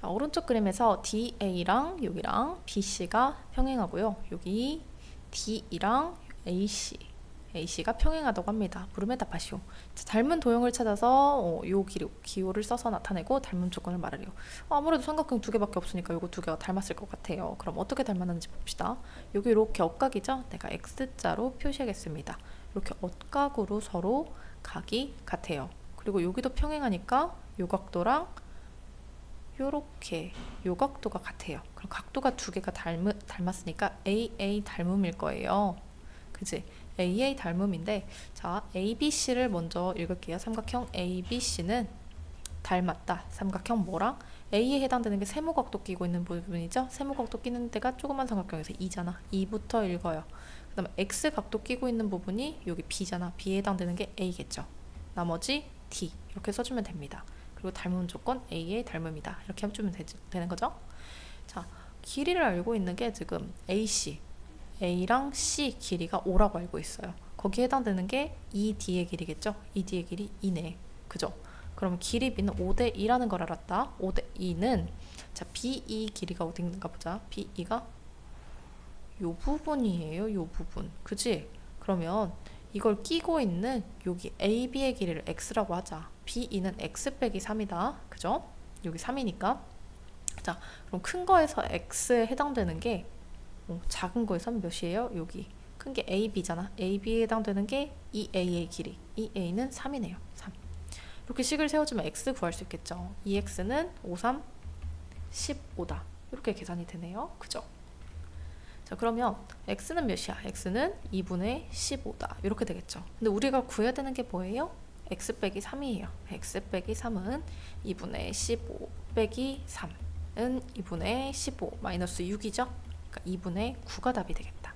자, 오른쪽 그림에서 DA랑 여기랑 BC가 평행하고요. 여기 D이랑 AC, AC가 평행하다고 합니다. 물음에 답하시오. 자, 닮은 도형을 찾아서 어, 요 기호, 기호를 써서 나타내고 닮은 조건을 말하래요. 어, 아무래도 삼각형 두 개밖에 없으니까 요거 두 개가 닮았을 것 같아요. 그럼 어떻게 닮았는지 봅시다. 여기 이렇게 엇각이죠? 내가 X자로 표시하겠습니다. 이렇게 엇각으로 서로 각이 같아요. 그리고 여기도 평행하니까 요 각도랑 요렇게 요 각도가 같아요. 그럼 각도가 두 개가 닮, 닮았으니까 AA 닮음일 거예요. 그지? AA 닮음인데 자 ABC를 먼저 읽을게요. 삼각형 ABC는 닮았다. 삼각형 뭐랑? A에 해당되는 게 세모각도 끼고 있는 부분이죠. 세모각도 끼는 데가 조그만 삼각형에서 2잖아. 2부터 읽어요. 그 다음에 X각도 끼고 있는 부분이 여기 B잖아. B에 해당되는 게 A겠죠. 나머지 D 이렇게 써주면 됩니다. 그리고 닮은 조건 A의 닮음이다. 이렇게 해주면 되, 되는 거죠. 자, 길이를 알고 있는 게 지금 AC, A랑 C 길이가 5라고 알고 있어요. 거기에 해당되는 게 ED의 길이겠죠. ED의 길이 2네. 그죠? 그러면 길이 B는 5대 2라는 걸 알았다. 5대 2는 자, BE 길이가 어디 있는가 보자. BE가 요 부분이에요. 요 부분. 그지? 그러면 이걸 끼고 있는 여기 AB의 길이를 x라고 하자. BE는 x 빼기 3이다. 그죠? 여기 3이니까. 자, 그럼 큰 거에서 x에 해당되는 게 어, 작은 거에선 몇이에요? 여기. 큰 게 AB잖아. AB에 해당되는 게 EA의 길이. EA는 3이네요. 3. 이렇게 식을 세워주면 x 구할 수 있겠죠. 2x는 5, 3, 15다. 이렇게 계산이 되네요. 그죠? 자 그러면 x는 몇이야? x는 2분의 15다. 이렇게 되겠죠. 근데 우리가 구해야 되는 게 뭐예요? x 빼기 3이에요. x 빼기 3은 2분의 15 빼기 3은 2분의 15 마이너스 6이죠. 그러니까 2분의 9가 답이 되겠다.